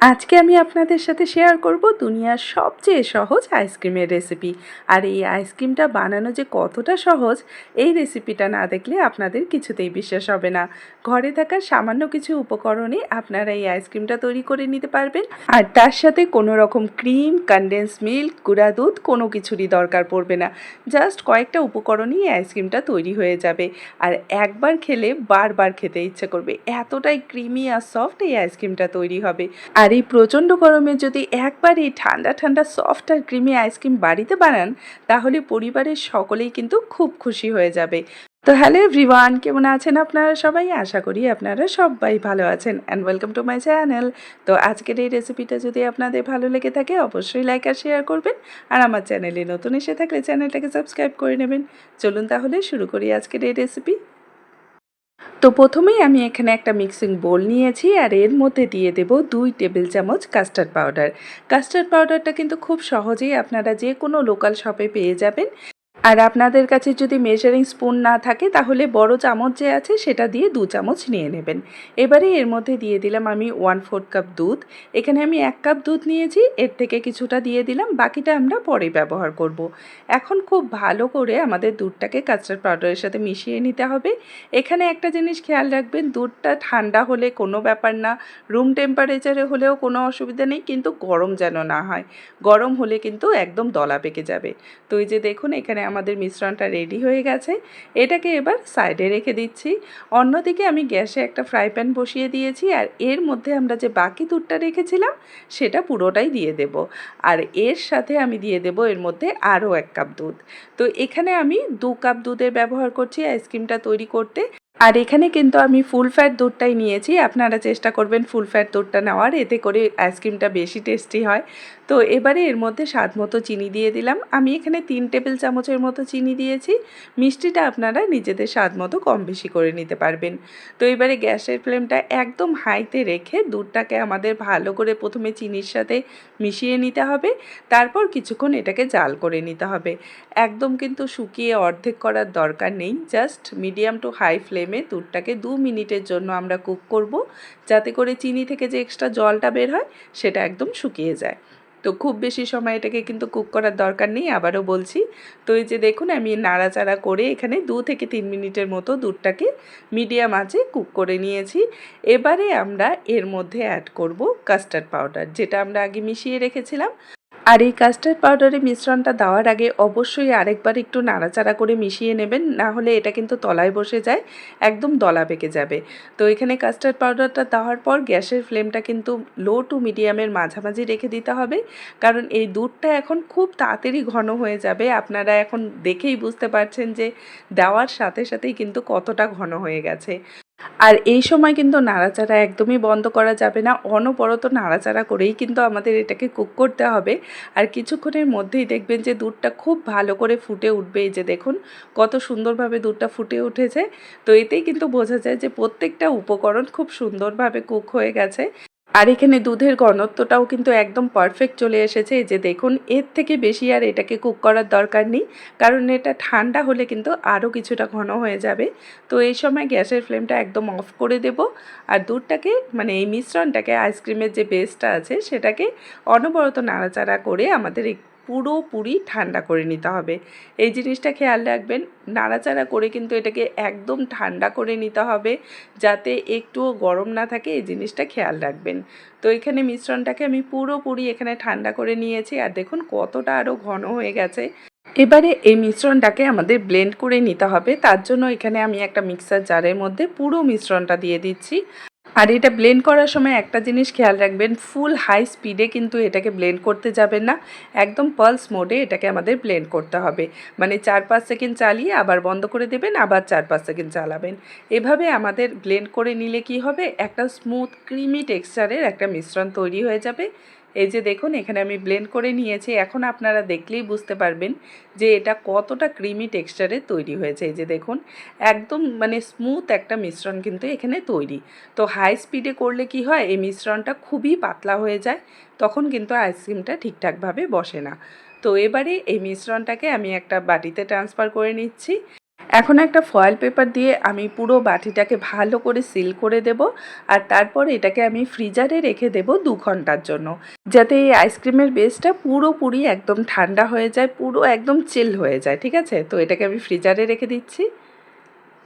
আজকে আমি আপনাদের সাথে শেয়ার করব দুনিয়ার সবচেয়ে সহজ আইসক্রিমের রেসিপি আর এই আইসক্রিমটা বানানো যে কতটা সহজ, এই রেসিপিটা না দেখলে আপনাদের কিছুতেই বিশ্বাস হবে না। ঘরে থাকার সামান্য কিছু উপকরণে আপনারা এই আইসক্রিমটা তৈরি করে নিতে পারবেন। আর তার সাথে কোনো রকম ক্রিম কনডেন্স মিল্ক গুঁড়া দুধ, কোনো কিছুরই দরকার পড়বে না। জাস্ট কয়েকটা উপকরণেই এই আইসক্রিমটা তৈরি হয়ে যাবে। আর একবার খেলে বারবার খেতে ইচ্ছে করবে। এতটাই ক্রিমি আর সফট এই আইসক্রিমটা তৈরি হবে। আর এই প্রচণ্ড গরমে যদি একবার এই ঠান্ডা ঠান্ডা সফট আর ক্রিমি আইসক্রিম বাড়িতে বানান, তাহলে পরিবারের সকলেই কিন্তু খুব খুশি হয়ে যাবে। তো হ্যালো এভরিওয়ান কেমন আছেন আপনারা সবাই? আশা করি আপনারা সবাই ভালো আছেন and welcome to my channel তো আজকের এই রেসিপিটা যদি আপনাদের ভালো লেগে থাকে, অবশ্যই লাইক আর শেয়ার করবেন। আর আমার চ্যানেলে নতুন এসে থাকলে চ্যানেলটাকে সাবস্ক্রাইব করে নেবেন। চলুন তাহলে শুরু করি আজকের এই রেসিপি তো প্রথমেই আমি এখানে একটা মিক্সিং বোল নিয়েছি আর এর মধ্যে দিয়ে দেব দুই টেবিল চামচ কাস্টার্ড পাউডার। কাস্টার্ড পাউডারটা কিন্তু খুব সহজেই আপনারা যে কোনো লোকাল শপে পেয়ে যাবেন। আর আপনাদের কাছে যদি মেজারিং স্পুন না থাকে, তাহলে বড় চামচ যে আছে, সেটা দিয়ে দু চামচ নিয়ে নেবেন। এবারে এর মধ্যে দিয়ে দিলাম আমি ওয়ান ফোর্থ কাপ দুধ। এখানে আমি এক কাপ দুধ নিয়েছি, এর থেকে কিছুটা দিয়ে দিলাম, বাকিটা আমরা পরে ব্যবহার করব। এখন খুব ভালো করে আমাদের দুধটাকে কাস্টার্ড পাউডারের সাথে মিশিয়ে নিতে হবে। এখানে একটা জিনিস খেয়াল রাখবেন, দুধটা ঠান্ডা হলে কোনো ব্যাপার না রুম টেম্পারেচারে হলেও কোনো অসুবিধা নেই, কিন্তু গরম যেন না হয়। গরম হলে কিন্তু একদম দলা পেকে যাবে। তো এই যে দেখুন, এখানে আমাদের মিশ্রণটা রেডি হয়ে গেছে। এটাকে এবার সাইডে রেখে দিচ্ছি। অন্যদিকে আমি গ্যাসে একটা ফ্রাই প্যান বসিয়ে দিয়েছি আর এর মধ্যে আমরা যে বাকি দুধটা রেখেছিলাম, সেটা পুরোটাই দিয়ে দেব। আর এর সাথে আমি দিয়ে দেব এর মধ্যে আরও এক কাপ দুধ। তো এখানে আমি দু কাপ দুধের ব্যবহার করছি আইসক্রিমটা তৈরি করতে। আর এখানে কিন্তু আমি ফুল ফ্যাট দুধটাই নিয়েছি। আপনারা চেষ্টা করবেন ফুল ফ্যাট দুধটা নেওয়ার। এতে করে আইসক্রিমটা বেশি টেস্টি হয়। তো এবারে এর মধ্যে স্বাদ মতো চিনি দিয়ে দিলাম। আমি এখানে তিন টেবিল চামচের মতো চিনি দিয়েছি। মিষ্টিটা আপনারা নিজেদের স্বাদ মতো কম বেশি করে নিতে পারবেন। তো এবারে গ্যাসের ফ্লেমটা একদম হাইতে রেখে দুধটাকে আমাদের ভালো করে প্রথমে চিনির সাথে মিশিয়ে নিতে হবে। তারপর কিছুক্ষণ এটাকে জাল করে নিতে হবে। একদম কিন্তু শুকিয়ে অর্ধেক করার দরকার নেই। জাস্ট মিডিয়াম টু হাই ফ্লেমে দুধটাকে দু মিনিটের জন্য আমরা কুক করব। যাতে করে চিনি থেকে যে এক্সট্রা জলটা বের হয়, সেটা একদম শুকিয়ে যায়। তো খুব বেশি সময় এটাকে কিন্তু কুক করার দরকার নেই, আবারও বলছি। তো এই যে দেখুন, আমি নাড়াচাড়া করে এখানে দু থেকে তিন মিনিটের মতো দুধটাকে মিডিয়াম আঁচে কুক করে নিয়েছি। এবারে আমরা এর মধ্যে অ্যাড করব কাস্টার্ড পাউডার যেটা আমরা আগে মিশিয়ে রেখেছিলাম। আর এই কাস্টার্ড পাউডারের মিশ্রণটা দেওয়ার আগে অবশ্যই আরেকবার একটু নাড়াচাড়া করে মিশিয়ে নেবেন, না হলে এটা কিন্তু তলায় বসে যায়, একদম দলা বেঁকে যাবে। তো এখানে কাস্টার্ড পাউডারটা দেওয়ার পর গ্যাসের ফ্লেমটা কিন্তু লো টু মিডিয়ামের মাঝামাঝি রেখে দিতে হবে, কারণ এই দুধটা এখন খুব তাড়াতাড়ি ঘন হয়ে যাবে। আপনারা এখন দেখেই বুঝতে পারছেন যে দেওয়ার সাথে সাথেই কিন্তু কতটা ঘন হয়ে গেছে। আর এই সময় কিন্তু নাড়াচাড়া একদমই বন্ধ করা যাবে না। অনবরত নাড়াচাড়া করেই কিন্তু আমাদের এটাকে কুক করতে হবে। আর কিছুক্ষণের মধ্যেই দেখবেন যে দুধটা খুব ভালো করে ফুটে উঠবে। এই যে দেখুন, কত সুন্দরভাবে দুধটা ফুটে উঠেছে। তো এতেই কিন্তু বোঝা যায় যে প্রত্যেকটা উপকরণ খুব সুন্দরভাবে কুক হয়ে গেছে। আর এখানে দুধের ঘনত্বটাও কিন্তু একদম পারফেক্ট চলে এসেছে। এই যে দেখুন, এর থেকে বেশি আর এটাকে কুক করার দরকার নেই, কারণ এটা ঠান্ডা হলে কিন্তু আরও কিছুটা ঘন হয়ে যাবে। তো এই সময় গ্যাসের ফ্লেমটা একদম অফ করে দেব। আর দুধটাকে মানে এই মিশ্রণটাকে আইসক্রিমের যে বেসটা আছে, সেটাকে অনবরত নাড়াচাড়া করে আমাদের পুরোপুরি ঠান্ডা করে নিতে হবে। এই জিনিসটা খেয়াল রাখবেন, নাড়াচাড়া করে কিন্তু এটাকে একদম ঠান্ডা করে নিতে হবে, যাতে একটুও গরম না থাকে, এই জিনিসটা খেয়াল রাখবেন। তো এখানে মিশ্রণটাকে আমি পুরোপুরি এখানে ঠান্ডা করে নিয়েছি, আর দেখুন কতটা আরও ঘন হয়ে গেছে। এবারে এই মিশ্রণটাকে আমাদের ব্লেন্ড করে নিতে হবে, তার জন্য এখানে আমি একটা মিক্সার জারের মধ্যে পুরো মিশ্রণটা দিয়ে দিচ্ছি। আর এটা ব্লেন্ড করার সময় একটা জিনিস খেয়াল রাখবেন ফুল হাই স্পিডে কিন্তু এটাকে ব্লেন্ড করতে যাবেন না। একদম পালস মোডে এটাকে আমাদের ব্লেন্ড করতে হবে। মানে চার পাঁচ সেকেন্ড চালিয়ে আবার বন্ধ করে দেবেন, আবার চার পাঁচ সেকেন্ড চালাবেন। এভাবে আমাদের ব্লেন্ড করে নিলে কি হবে? একটা স্মুথ ক্রিমি টেক্সচারের একটা মিশ্রণ তৈরি হয়ে যাবে। এই যে দেখুন, এখানে আমি ব্লেন্ড করে নিয়েছি। এখন আপনারা দেখলেই বুঝতে পারবেন যে এটা কতটা ক্রিমি টেক্সচারে তৈরি হয়েছে। এই যে দেখুন, একদম মানে স্মুথ একটা মিশ্রণ কিন্তু এখানে তৈরি। তো হাই স্পিডে করলে কি হয়, এই মিশ্রণটা খুবই পাতলা হয়ে যায়, তখন কিন্তু আইসক্রিমটা ঠিকঠাকভাবে বসে না। তো এবারে এই মিশ্রণটাকে আমি একটা বাটিতে ট্রান্সফার করে নিচ্ছি। এখন একটা ফয়েল পেপার দিয়ে আমি পুরো বাটিটাকে ভালো করে সিল করে দেব আর তারপর এটাকে আমি ফ্রিজারে রেখে দেব দু ঘণ্টার জন্য। যাতে এই আইসক্রিমের বেসটা পুরোপুরি একদম ঠান্ডা হয়ে যায়, পুরো একদম চিল হয়ে যায়, ঠিক আছে? তো এটাকে আমি ফ্রিজারে রেখে দিচ্ছি।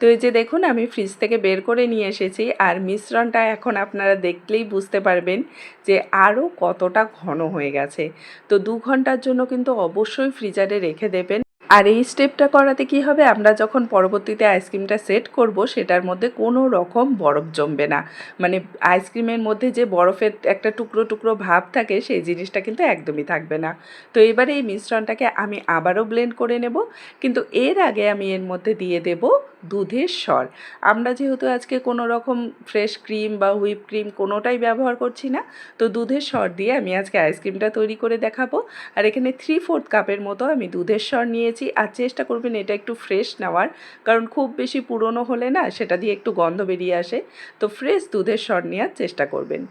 তো এই যে দেখুন, আমি ফ্রিজ থেকে বের করে নিয়ে এসেছি আর মিশ্রণটা এখন আপনারা দেখলেই বুঝতে পারবেন যে আরও কতটা ঘন হয়ে গেছে। তো দু ঘণ্টার জন্য কিন্তু অবশ্যই ফ্রিজারে রেখে দেবেন। আর এই স্টেপটা করাতে কি হবে? আমরা যখন পরবর্তীতে আইসক্রিমটা সেট করব, সেটার মধ্যে কোনো রকম বরফ জমবে না। মানে আইসক্রিমের মধ্যে যে বরফের একটা টুকরো টুকরো ভাব থাকে, সেই জিনিসটা কিন্তু একদমই থাকবে না। তো এবারে এই মিশ্রণটাকে আমি আবারও ব্লেন্ড করে নেব। কিন্তু এর আগে আমি এর মধ্যে দিয়ে দেব দুধের স্বর। আমরা যেহেতু আজকে কোনো রকম ফ্রেশ ক্রিম বা হুইপ ক্রিম কোনোটাই ব্যবহার করছি না, তো দুধের স্বর দিয়ে আমি আজকে আইসক্রিমটা তৈরি করে দেখাবো। আর এখানে থ্রি ফোর্থ কাপের মতো আমি দুধের স্বর নিয়েছি। আর চেষ্টা করবেন এটা একটু ফ্রেশ নেওয়ার, কারণ খুব বেশি পুরনো হলে না সেটা দিয়ে একটু গন্ধ বেরিয়ে আসে। তো ফ্রেশ দুধের স্বর নেওয়ার চেষ্টা করবেন।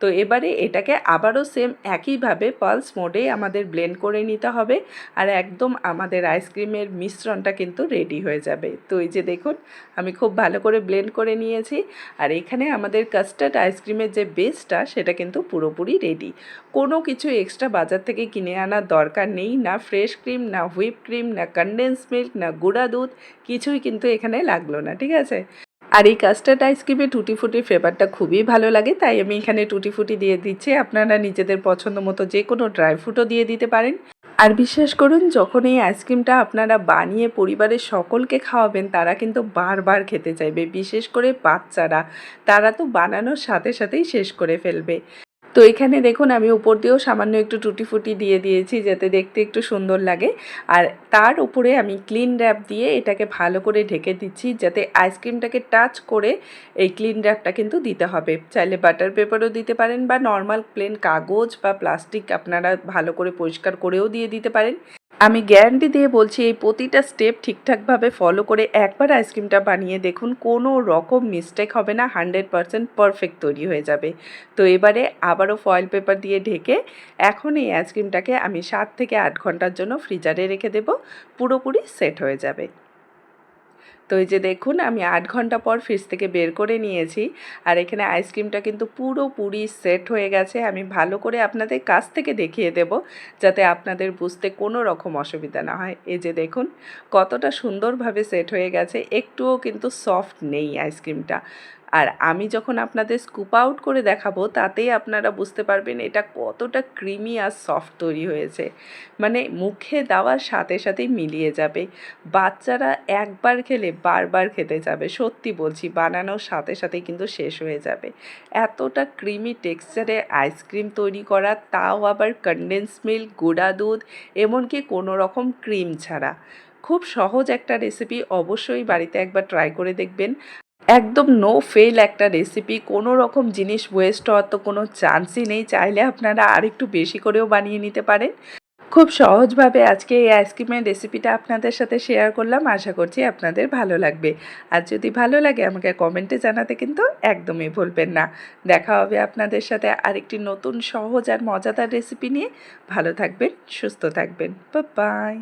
তো এবারে এটাকে আবারও সেম একইভাবে পালস মোডে আমাদের ব্লেন্ড করে নিতে হবে আর একদম আমাদের আইসক্রিমের মিশ্রণটা কিন্তু রেডি হয়ে যাবে। তো এই যে দেখুন, আমি খুব ভালো করে ব্লেন্ড করে নিয়েছি আর এখানে আমাদের কাস্টার্ড আইসক্রিমের যে বেসটা সেটা কিন্তু পুরোপুরি রেডি কোনো কিছু এক্সট্রা বাজার থেকে কিনে আনার দরকার নেই, না ফ্রেশ ক্রিম না হুইপ ক্রিম না কনডেন্স মিল্ক না গুঁড়া দুধ, কিছুই কিন্তু এখানে লাগল না, ঠিক আছে? আর এই কাস্টার্ড আইসক্রিমে টুটি ফুটি ফ্লেভারটা খুবই ভালো লাগে, তাই আমি এখানে টুটি ফুটি দিয়ে দিচ্ছি। আপনারা নিজেদের পছন্দ মতো যে কোনো ড্রাই ফ্রুটও দিয়ে দিতে পারেন। আর বিশ্বাস করুন, যখন এই আইসক্রিমটা আপনারা বানিয়ে পরিবারের সকলকে খাওয়াবেন, তারা কিন্তু বারবার খেতে চাইবে। বিশেষ করে বাচ্চারা, তারা তো বানানোর সাথে সাথেই শেষ করে ফেলবে। তো এখানে দেখুন আমি উপর দিয়েও সামান্য একটু টুটি ফুটি দিয়ে দিয়েছি যাতে দেখতে একটু সুন্দর লাগে। আর তার উপরে আমি ক্লিন র্যাপ দিয়ে এটাকে ভালো করে ঢেকে দিচ্ছি যাতে আইসক্রিমটাকে টাচ করে এই ক্লিন র্যাপটা কিন্তু দিতে হবে। চাইলে বাটার পেপারও দিতে পারেন বা নর্মাল প্লেন কাগজ বা প্লাস্টিক আপনারা ভালো করে পরিষ্কার করেও দিয়ে দিতে পারেন। আমি গ্যারান্টি দিয়ে বলছি, এই প্রতিটা স্টেপ ঠিকঠাকভাবে ফলো করে একবার আইসক্রিমটা বানিয়ে দেখুন, কোনো রকম মিস্টেক হবে না হান্ড্রেড পারসেন্ট পারফেক্ট তৈরি হয়ে যাবে। তো এবারে আবারও ফয়েল পেপার দিয়ে ঢেকে এখন এই আইসক্রিমটাকে আমি সাত থেকে আট ঘণ্টার জন্য ফ্রিজারে রেখে দেব, পুরোপুরি সেট হয়ে যাবে। তো এই যে দেখুন, আমি আট ঘণ্টা পর ফ্রিজ থেকে বের করে নিয়েছি। আর এখানে আইসক্রিমটা কিন্তু পুরোপুরি সেট হয়ে গেছে। আমি ভালো করে আপনাদের কাছ থেকে দেখিয়ে দেব, যাতে আপনাদের বুঝতে কোনো রকম অসুবিধা না হয়। এই যে দেখুন, কতটা সুন্দরভাবে সেট হয়ে গেছে। একটুও কিন্তু সফট নেই আইসক্রিমটা আর আমি যখন আপনাদের স্কুপ আউট করে দেখাবো, তাতেই আপনারা বুঝতে পারবেন এটা কতটা ক্রিমি আর সফট তৈরি হয়েছে। মানে মুখে দেওয়ার সাথে সাথেই মিলিয়ে যাবে। বাচ্চারা একবার খেলে বারবার খেতে যাবে। সত্যি বলছি, বানানোর সাথে সাথে কিন্তু শেষ হয়ে যাবে। এতটা ক্রিমি টেক্সচারে আইসক্রিম তৈরি করা, তাও আবার কনডেন্স মিল্ক গুঁড়া দুধ, এমনকি কোনো রকম ক্রিম ছাড়া। খুব সহজ একটা রেসিপি অবশ্যই বাড়িতে একবার ট্রাই করে দেখবেন। একদম নো ফেল একটা রেসিপি কোনো রকম জিনিস ওয়েস্ট হওয়ার তো কোনো চান্সই নেই। চাইলে আপনারা আর একটু বেশি করেও বানিয়ে নিতে পারেন। খুব সহজভাবে আজকে এই আইসক্রিমের রেসিপিটা আপনাদের সাথে শেয়ার করলাম। আশা করছি আপনাদের ভালো লাগবে। আর যদি ভালো লাগে, আমাকে কমেন্টে জানাতে কিন্তু একদমই ভুলবেন না। দেখা হবে আপনাদের সাথে আরেকটি নতুন সহজ আর মজাদার রেসিপি নিয়ে। ভালো থাকবেন, সুস্থ থাকবেন। বাই